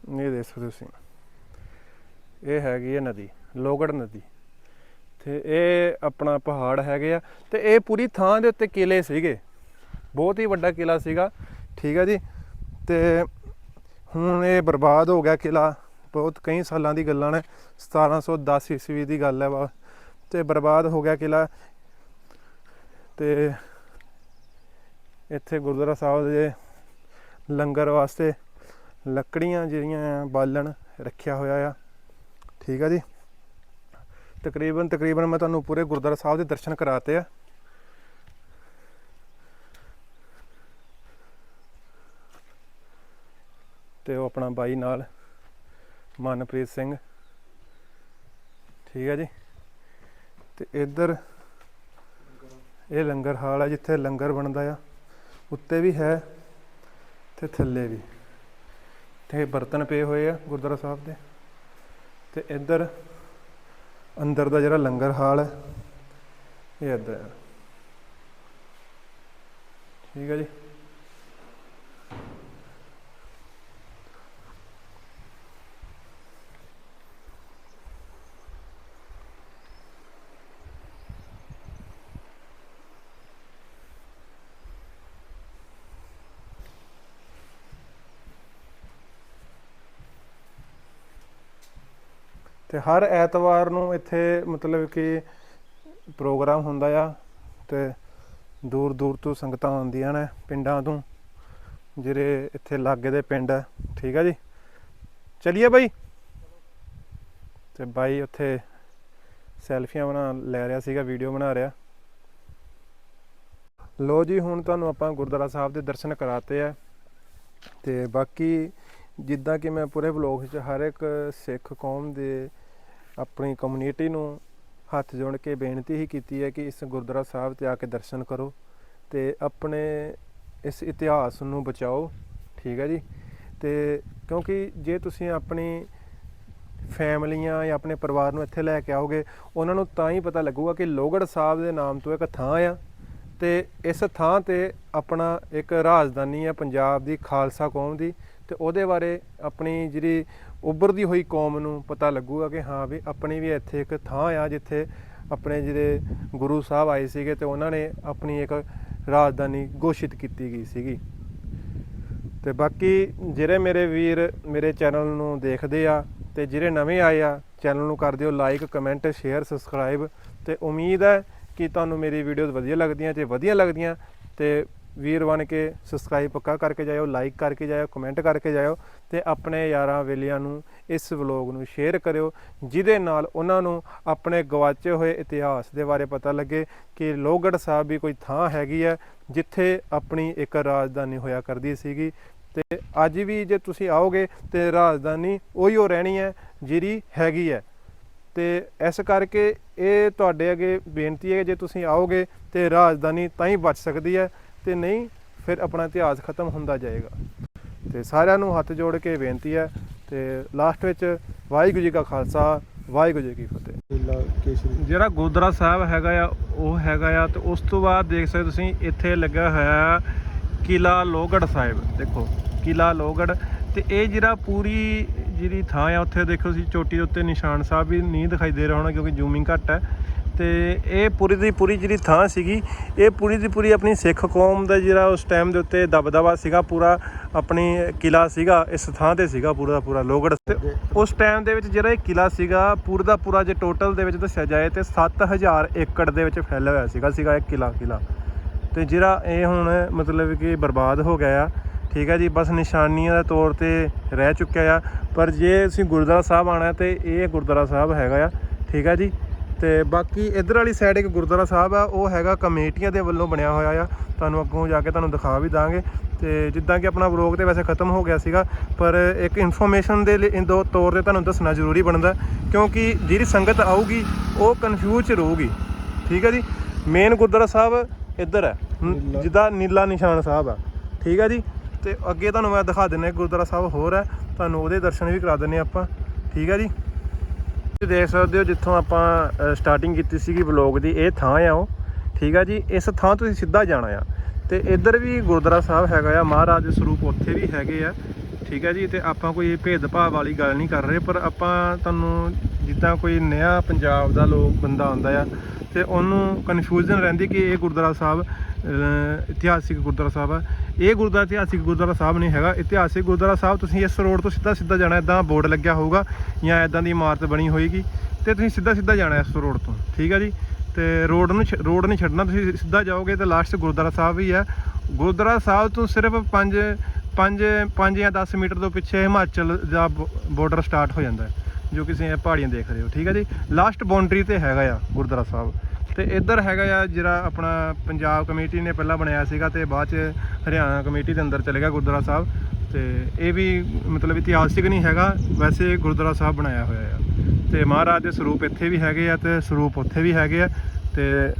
ਇਹ ਦੇਖ ਸਕਦੇ ਤੁਸੀਂ। ਇਹ ਹੈਗੀ ਹੈ ਨਦੀ, ਲੋਗੜ ਨਦੀ। ਤੇ ਇਹ ਆਪਣਾ ਪਹਾੜ ਹੈਗੇ ਆ ਤੇ ਇਹ ਪੂਰੀ ਥਾਂ ਦੇ ਉੱਤੇ ਕਿਲੇ ਸੀਗੇ। ਬਹੁਤ ਹੀ ਵੱਡਾ ਕਿਲਾ ਸੀਗਾ, ਠੀਕ ਹੈ ਜੀ। ਤੇ ਹੁਣ ਇਹ ਬਰਬਾਦ ਹੋ ਗਿਆ ਕਿਲਾ। ਬਹੁਤ ਕਈ ਸਾਲਾਂ ਦੀ ਗੱਲਾਂ ਨੇ 1710 ਈਸਵੀ ਦੀ ਗੱਲ ਹੈ ਵਾ। ਤੇ ਬਰਬਾਦ ਹੋ ਗਿਆ ਕਿਲਾ। ਤੇ ਇੱਥੇ ਗੁਰਦੁਆਰਾ ਸਾਹਿਬ ਦੇ ਲੰਗਰ ਵਾਸਤੇ ਲੱਕੜੀਆਂ ਜਿਹੜੀਆਂ ਆ, ਬਾਲਣ ਰੱਖਿਆ ਹੋਇਆ ਆ। ਠੀਕ ਆ ਜੀ? ਤਕਰੀਬਨ ਤਕਰੀਬਨ ਮੈਂ ਤੁਹਾਨੂੰ ਪੂਰੇ ਗੁਰਦੁਆਰਾ ਸਾਹਿਬ ਦੇ ਦਰਸ਼ਨ ਕਰਾਤੇ ਆ। ਤੇ ਉਹ ਆਪਣਾ ਬਾਈ ਨਾਲ, ਮਨਪ੍ਰੀਤ ਸਿੰਘ। ਠੀਕ ਹੈ ਜੀ? ਤੇ ਇੱਧਰ ਇਹ ਲੰਗਰ ਹਾਲ ਆ, ਜਿੱਥੇ ਲੰਗਰ ਬਣਦਾ ਆ। ਉੱਤੇ ਵੀ ਹੈ ਤੇ ਥੱਲੇ ਵੀ। ਤੇ ਬਰਤਨ ਪਏ ਹੋਏ ਆ ਗੁਰਦੁਆਰਾ ਸਾਹਿਬ ਦੇ। ਤੇ ਇੱਧਰ ਅੰਦਰ ਦਾ ਜਿਹੜਾ ਲੰਗਰ ਹਾਲ ਹੈ, ਇਹ ਇੱਧਰ ਹੈ ਠੀਕ ਹੈ ਜੀ। ਹਰ ਐਤਵਾਰ ਨੂੰ ਇੱਥੇ ਮਤਲਬ ਕਿ ਪ੍ਰੋਗਰਾਮ ਹੁੰਦਾ ਆ ਤੇ ਦੂਰ ਦੂਰ ਤੋਂ ਸੰਗਤਾਂ ਆਉਂਦੀਆਂ ਨੇ ਪਿੰਡਾਂ ਤੋਂ, ਜਿਹੜੇ ਇੱਥੇ ਲਾਗੇ ਦੇ ਪਿੰਡ ਆ। ਠੀਕ ਆ ਜੀ? ਚਲਿਏ ਬਾਈ। ਤੇ ਬਾਈ ਉੱਥੇ ਸੈਲਫੀਆਂ ਬਣਾ ਲੈ ਰਿਹਾ ਸੀਗਾ, ਵੀਡੀਓ ਬਣਾ ਰਿਹਾ। ਲੋ ਜੀ, ਹੁਣ ਤੁਹਾਨੂੰ ਆਪਾਂ ਗੁਰਦੁਆਰਾ ਸਾਹਿਬ ਦੇ ਦਰਸ਼ਨ ਕਰਾਤੇ ਆ। ਤੇ ਬਾਕੀ ਜਿੱਦਾਂ ਕਿ ਮੈਂ ਪੂਰੇ ਵਲੋਗ 'ਚ ਹਰ ਇੱਕ ਸਿੱਖ ਕੌਮ ਦੇ ਆਪਣੀ ਕਮਿਊਨਿਟੀ ਨੂੰ ਹੱਥ ਜੋੜ ਕੇ ਬੇਨਤੀ ਹੀ ਕੀਤੀ ਹੈ ਕਿ ਇਸ ਗੁਰਦੁਆਰਾ ਸਾਹਿਬ ਤੇ ਆ ਕੇ ਦਰਸ਼ਨ ਕਰੋ ਤੇ ਆਪਣੇ ਇਸ ਇਤਿਹਾਸ ਨੂੰ ਬਚਾਓ, ਠੀਕ ਹੈ ਜੀ? ਤੇ ਕਿਉਂਕਿ ਜੇ ਤੁਸੀਂ ਆਪਣੀ ਫੈਮਲੀਆਂ ਜਾਂ ਆਪਣੇ ਪਰਿਵਾਰ ਨੂੰ ਇੱਥੇ ਲੈ ਕੇ ਆਓਗੇ, ਉਹਨਾਂ ਨੂੰ ਤਾਂ ਹੀ ਪਤਾ ਲੱਗੂਗਾ ਕਿ ਲੋਹਗੜ੍ਹ ਸਾਹਿਬ ਦੇ ਨਾਮ ਤੋਂ ਇੱਕ ਥਾਂ ਆ ਤੇ ਇਸ ਥਾਂ ਤੇ ਆਪਣਾ ਇੱਕ ਰਾਜਧਾਨੀ ਹੈ ਪੰਜਾਬ ਦੀ ਖਾਲਸਾ ਕੌਮ ਦੀ ਤੇ ਉਹਦੇ ਬਾਰੇ ਆਪਣੀ ਜਿਹੜੀ ਉੱਭਰਦੀ ਹੋਈ ਕੌਮ ਨੂੰ ਪਤਾ ਲੱਗੂਗਾ ਕਿ ਹਾਂ ਵੀ ਆਪਣੀ ਵੀ ਇੱਥੇ ਇੱਕ ਥਾਂ ਆ ਜਿੱਥੇ ਆਪਣੇ ਜਿਹੜੇ ਗੁਰੂ ਸਾਹਿਬ ਆਏ ਸੀਗੇ ਤੇ ਉਹਨਾਂ ਨੇ ਆਪਣੀ ਇੱਕ ਰਾਜਧਾਨੀ ਘੋਸ਼ਿਤ ਕੀਤੀ ਗਈ ਸੀਗੀ। ਤੇ ਬਾਕੀ ਜਿਹੜੇ ਮੇਰੇ ਵੀਰ ਮੇਰੇ ਚੈਨਲ ਨੂੰ ਦੇਖਦੇ ਆ ਤੇ ਜਿਹੜੇ ਨਵੇਂ ਆਏ ਆ, ਚੈਨਲ ਨੂੰ ਕਰ ਦਿਓ ਲਾਈਕ, ਕਮੈਂਟ, ਸ਼ੇਅਰ, ਸਬਸਕ੍ਰਾਈਬ ਤੇ ਉਮੀਦ ਹੈ ਕਿ ਤੁਹਾਨੂੰ ਮੇਰੀ ਵੀਡੀਓਜ਼ ਵਧੀਆ ਲੱਗਦੀਆਂ, ਜੇ ਵਧੀਆ ਲੱਗਦੀਆਂ ਤੇ ਵੀਰ ਬਣ ਕੇ ਸਬਸਕ੍ਰਾਈਬ ਪੱਕਾ ਕਰਕੇ ਜਾਇਓ ਲਾਈਕ ਕਰਕੇ ਜਾਇਓ ਕਮੈਂਟ ਕਰਕੇ ਜਾਇਓ ਤੇ ਆਪਣੇ ਯਾਰਾਂ ਵੇਲਿਆਂ ਨੂੰ ਇਸ ਵਲੌਗ ਨੂੰ ਸ਼ੇਅਰ ਕਰਿਓ, ਜਿਹਦੇ ਨਾਲ ਉਹਨਾਂ ਨੂੰ ਆਪਣੇ ਗਵਾਚੇ ਹੋਏ ਇਤਿਹਾਸ ਦੇ ਬਾਰੇ ਪਤਾ ਲੱਗੇ ਕਿ ਲੋਹਗੜ੍ਹ ਸਾਹਿਬ ਵੀ ਕੋਈ ਥਾਂ ਹੈਗੀ ਹੈ ਜਿੱਥੇ ਆਪਣੀ ਇੱਕ ਰਾਜਧਾਨੀ ਹੋਇਆ ਕਰਦੀ ਸੀਗੀ। ਤੇ ਅੱਜ ਵੀ ਜੇ ਤੁਸੀਂ ਆਓਗੇ ਤੇ ਰਾਜਧਾਨੀ ਉਹੀ ਹੋ ਰਹਿਣੀ ਹੈ ਜਿਹੜੀ ਹੈਗੀ ਹੈ। ਤੇ ਇਸ ਕਰਕੇ ਇਹ ਤੁਹਾਡੇ ਅੱਗੇ ਬੇਨਤੀ ਹੈ ਜੇ ਤੁਸੀਂ ਆਓਗੇ ਤੇ ਰਾਜਧਾਨੀ ਤਾਂ ਹੀ ਬਚ ਸਕਦੀ ਹੈ। ਤੇ ਨਹੀਂ ਫਿਰ ਆਪਣਾ ਇਤਿਹਾਸ ਖਤਮ ਹੁੰਦਾ ਜਾਏਗਾ। ਤੇ ਸਾਰਿਆਂ ਨੂੰ ਹੱਥ ਜੋੜ ਕੇ ਬੇਨਤੀ ਹੈ ਤੇ ਲਾਸਟ ਵਿੱਚ ਵਾਹਿਗੁਰੂ ਜੀ ਕਾ ਖਾਲਸਾ ਵਾਹਿਗੁਰੂ ਜੀ ਕੀ ਫਤਿਹ। ਜਿਹੜਾ ਗੁਰਦੁਆਰਾ ਸਾਹਿਬ ਹੈਗਾ ਆ ਉਹ ਹੈਗਾ ਆ ਤੇ ਉਸ ਤੋਂ ਬਾਅਦ ਦੇਖ ਸਕਦੇ ਤੁਸੀਂ ਇੱਥੇ ਲੱਗਾ ਹੋਇਆ ਕਿਲਾ ਲੋਹਗੜ੍ਹ ਸਾਹਿਬ। ਦੇਖੋ ਕਿਲਾ ਲੋਹਗੜ੍ਹ ਤੇ ਇਹ ਜਿਹੜਾ ਪੂਰੀ ਜਿਹੜੀ ਥਾਂ ਆ ਉੱਥੇ ਦੇਖੋ ਤੁਸੀਂ ਚੋਟੀ ਦੇ ਉੱਤੇ ਨਿਸ਼ਾਨ ਸਾਹਿਬ ਵੀ ਨਹੀਂ ਦਿਖਾਈ ਦੇ ਰਿਹਾ ਹੋਣਾ ਕਿਉਂਕਿ ਜ਼ੂਮਿੰਗ ਘੱਟ ਹੈ। ਤੇ ਇਹ ਪੂਰੀ ਦੀ ਪੂਰੀ ਜਿਹੜੀ ਥਾਂ ਸੀਗੀ, ਇਹ ਪੂਰੀ ਦੀ ਪੂਰੀ ਆਪਣੀ ਸਿੱਖ ਕੌਮ ਦਾ ਜਿਹੜਾ ਉਸ ਟਾਈਮ ਦੇ ਉੱਤੇ ਦਬਦਬਾ ਸੀਗਾ, ਪੂਰਾ ਆਪਣੀ ਕਿਲਾ ਸੀਗਾ, ਇਸ ਥਾਂ ਤੇ ਸੀਗਾ ਪੂਰਾ ਦਾ ਪੂਰਾ ਲੋਹਗੜ੍ਹ ਤੇ ਉਸ ਟਾਈਮ ਦੇ ਵਿੱਚ ਜਿਹੜਾ ਇਹ ਕਿਲਾ ਸੀਗਾ, ਪੂਰਾ ਦਾ ਪੂਰਾ ਜੇ ਟੋਟਲ ਦੇ ਵਿੱਚ ਦੱਸਿਆ ਜਾਏ ਤੇ 7000 ਏਕੜ ਦੇ ਵਿੱਚ ਫੈਲਿਆ ਹੋਇਆ ਸੀਗਾ ਸੀਗਾ ਇਹ ਕਿਲਾ ਕਿਲਾ। ਤੇ ਜਿਹੜਾ ਇਹ ਹੁਣ ਮਤਲਬ ਕਿ ਬਰਬਾਦ ਹੋ ਗਿਆ ਆ, ਠੀਕ ਹੈ ਜੀ, ਬਸ ਨਿਸ਼ਾਨੀਆਂ ਦੇ ਤੌਰ ਤੇ ਰਹਿ ਚੁੱਕਿਆ ਆ, ਪਰ ਜੇ ਅਸੀਂ ਗੁਰਦੁਆਰਾ ਸਾਹਿਬ ਆਣਾ ਤੇ ਇਹ ਗੁਰਦੁਆਰਾ ਸਾਹਿਬ ਹੈਗਾ ਆ, ਠੀਕ ਹੈ ਜੀ। ਤੇ ਬਾਕੀ ਇਧਰ ਵਾਲੀ ਸਾਈਡ ਇੱਕ ਗੁਰਦੁਆਰਾ ਸਾਹਿਬ ਆ ਉਹ ਹੈਗਾ ਕਮੇਟੀਆਂ ਦੇ ਵੱਲੋਂ ਬਣਿਆ ਹੋਇਆ ਆ। ਤੁਹਾਨੂੰ ਅੱਗੋਂ ਜਾ ਕੇ ਤੁਹਾਨੂੰ ਦਿਖਾ ਵੀ ਦਾਂਗੇ। ਤੇ ਜਿੱਦਾਂ ਕਿ ਆਪਣਾ ਵਲੋਗ ਤੇ ਵੈਸੇ ਖਤਮ ਹੋ ਗਿਆ ਸੀਗਾ ਪਰ ਇੱਕ ਇਨਫੋਰਮੇਸ਼ਨ ਦੇ ਲਈ ਦੋ ਤੌਰ ਤੇ ਤੁਹਾਨੂੰ ਦੱਸਣਾ ਜ਼ਰੂਰੀ ਬਣਦਾ ਕਿਉਂਕਿ ਜਿਹੜੀ ਸੰਗਤ ਆਊਗੀ ਉਹ ਕਨਫਿਊਜ਼ ਚ ਰਹੂਗੀ। ਠੀਕ ਹੈ ਜੀ? ਮੇਨ ਗੁਰਦੁਆਰਾ ਸਾਹਿਬ ਇੱਧਰ ਹੈ ਜਿੱਦਾਂ ਨੀਲਾ ਨਿਸ਼ਾਨ ਸਾਹਿਬ ਆ। ਠੀਕ ਹੈ ਜੀ? ਤੇ ਅੱਗੇ ਤੁਹਾਨੂੰ ਮੈਂ ਦਿਖਾ ਦਿੰਦਾ ਗੁਰਦੁਆਰਾ ਸਾਹਿਬ ਹੋਰ ਹੈ ਤੁਹਾਨੂੰ ਉਹਦੇ ਦਰਸ਼ਨ ਵੀ ਕਰਾ ਦਿੰਨੇ ਆਪਾਂ। ਠੀਕ ਹੈ ਜੀ? ਤੁਸੀਂ ਦੇਖ ਸਕਦੇ ਹੋ ਜਿੱਥੋਂ ਆਪਾਂ ਸਟਾਰਟਿੰਗ ਕੀਤੀ ਸੀਗੀ ਵਲੌਗ ਦੀ, ਇਹ ਥਾਂ ਆ ਉਹ। ਠੀਕ ਆ ਜੀ? ਇਸ ਥਾਂ ਤੁਸੀਂ ਸਿੱਧਾ ਜਾਣਾ ਆ। ਤੇ ਇੱਧਰ ਵੀ ਗੁਰਦੁਆਰਾ ਸਾਹਿਬ ਹੈਗਾ ਆ, ਮਹਾਰਾਜ ਦੇ ਸਰੂਪ ਉੱਥੇ ਵੀ ਹੈਗੇ ਆ। ਠੀਕ ਆ ਜੀ? ਤੇ ਆਪਾਂ ਕੋਈ ਭੇਦਭਾਵ ਵਾਲੀ ਗੱਲ ਨਹੀਂ ਕਰ ਰਹੇ, ਪਰ ਆਪਾਂ ਤੁਹਾਨੂੰ ਜਿੱਦਾਂ ਕੋਈ ਨया ਪੰਜਾਬ ਦਾ ਲੋਕ ਬੰਦਾ ਆਉਂਦਾ ਆ ਤੇ ਉਹਨੂੰ ਕਨਫਿਊਜ਼ਨ ਰਹਿੰਦੀ ਕਿ ਇਹ ਗੁਰਦੁਆਰਾ ਸਾਹਿਬ ਇਤਿਹਾਸਿਕ ਗੁਰਦੁਆਰਾ ਸਾਹਿਬ ਆ। ਇਹ ਗੁਰਦੁਆਰਾ, ਇਤਿਹਾਸਿਕ ਗੁਰਦੁਆਰਾ ਸਾਹਿਬ ਨਹੀਂ ਹੈਗਾ। ਇਤਿਹਾਸਿਕ ਗੁਰਦੁਆਰਾ ਸਾਹਿਬ ਤੁਸੀਂ ਇਸ ਰੋਡ ਤੋਂ ਸਿੱਧਾ ਸਿੱਧਾ ਜਾਣਾ ਇਦਾਂ ਬੋਰਡ ਲੱਗਿਆ ਹੋਊਗਾ ਜਾਂ ਇਦਾਂ ਦੀ ਇਮਾਰਤ ਬਣੀ ਹੋਏਗੀ ਤੇ ਤੁਸੀਂ ਸਿੱਧਾ ਸਿੱਧਾ ਜਾਣਾ ਇਸ ਰੋਡ ਤੋਂ, ਠੀਕ ਹੈ ਜੀ? ਤੇ ਰੋਡ ਨੂੰ ਛ- ਰੋਡ ਨਹੀਂ ਛੱਡਣਾ, ਤੁਸੀਂ ਸਿੱਧਾ ਜਾਓਗੇ ਤੇ ਲਾਸਟ ਗੁਰਦੁਆਰਾ ਸਾਹਿਬ ਵੀ ਆ। ਗੁਰਦੁਆਰਾ ਸਾਹਿਬ ਤੋਂ ਸਿਰਫ 5 5 5 ਜਾਂ 10 ਮੀਟਰ ਤੋਂ ਪਿੱਛੇ ਹਿਮਾਚਲ ਦਾ ਬਾਰਡਰ ਸਟਾਰਟ ਹੋ ਜਾਂਦਾ। ਹੈ ਜੋ ਕਿ ਤੁਸੀਂ ਇਹ ਪਹਾੜੀਆਂ ਦੇਖ ਰਹੇ ਹੋ, ਠੀਕ ਹੈ ਜੀ? ਲਾਸਟ ਬਾਉਂਡਰੀ ਤੇ ਹੈਗਾ ਆ ਗੁਰਦੁਆਰਾ ਸਾਹਿਬ। ਤੇ ਇੱਧਰ ਹੈਗਾ ਆ ਜਿਹੜਾ ਆਪਣਾ ਪੰਜਾਬ ਕਮੇਟੀ ਨੇ ਪਹਿਲਾਂ ਬਣਾਇਆ ਸੀਗਾ ਤੇ ਬਾਅਦ ਚ ਹਰਿਆਣਾ ਕਮੇਟੀ ਦੇ ਅੰਦਰ ਚਲੇ ਗਿਆ ਗੁਰਦੁਆਰਾ ਸਾਹਿਬ। ਤੇ ਇਹ ਵੀ ਮਤਲਬ ਇਤਿਹਾਸਿਕ ਨਹੀਂ ਹੈਗਾ, ਵੈਸੇ ਗੁਰਦੁਆਰਾ ਸਾਹਿਬ ਬਣਾਇਆ ਹੋਇਆ ਆ। ਤੇ ਮਹਾਰਾਜ ਦੇ ਸਰੂਪ ਇੱਥੇ ਵੀ ਹੈਗੇ ਆ ਤੇ ਸਰੂਪ ਉੱਥੇ ਵੀ ਹੈਗੇ ਆ। ਤੇ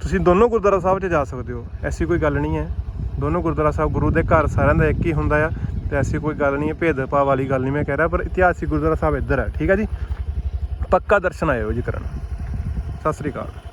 ਤੁਸੀਂ ਦੋਨੋਂ ਗੁਰਦੁਆਰਾ ਸਾਹਿਬ 'ਚ ਜਾ ਸਕਦੇ ਹੋ, ਐਸੀ ਕੋਈ ਗੱਲ ਨਹੀਂ ਹੈ। ਦੋਨੋਂ ਗੁਰਦੁਆਰਾ ਸਾਹਿਬ ਗੁਰੂ ਦੇ ਘਰ ਸਾਰਿਆਂ ਦਾ ਇੱਕ ਹੀ ਹੁੰਦਾ ਆ। ਤੇ ਐਸੀ ਕੋਈ ਗੱਲ ਨਹੀਂ ਹੈ, ਭੇਦਭਾਵ ਵਾਲੀ ਗੱਲ ਨਹੀਂ ਮੈਂ ਕਹਿ ਰਿਹਾ, ਪਰ ਇਤਿਹਾਸਿਕ ਗੁਰਦੁਆਰਾ ਸਾਹਿਬ ਇੱਧਰ ਹੈ, ਠੀਕ ਹੈ ਜੀ? ਪੱਕਾ ਦਰਸ਼ਨ ਆਇਓ ਜੀ ਕਰਨ। ਸਤਿ ਸ੍ਰੀ ਅਕਾਲ।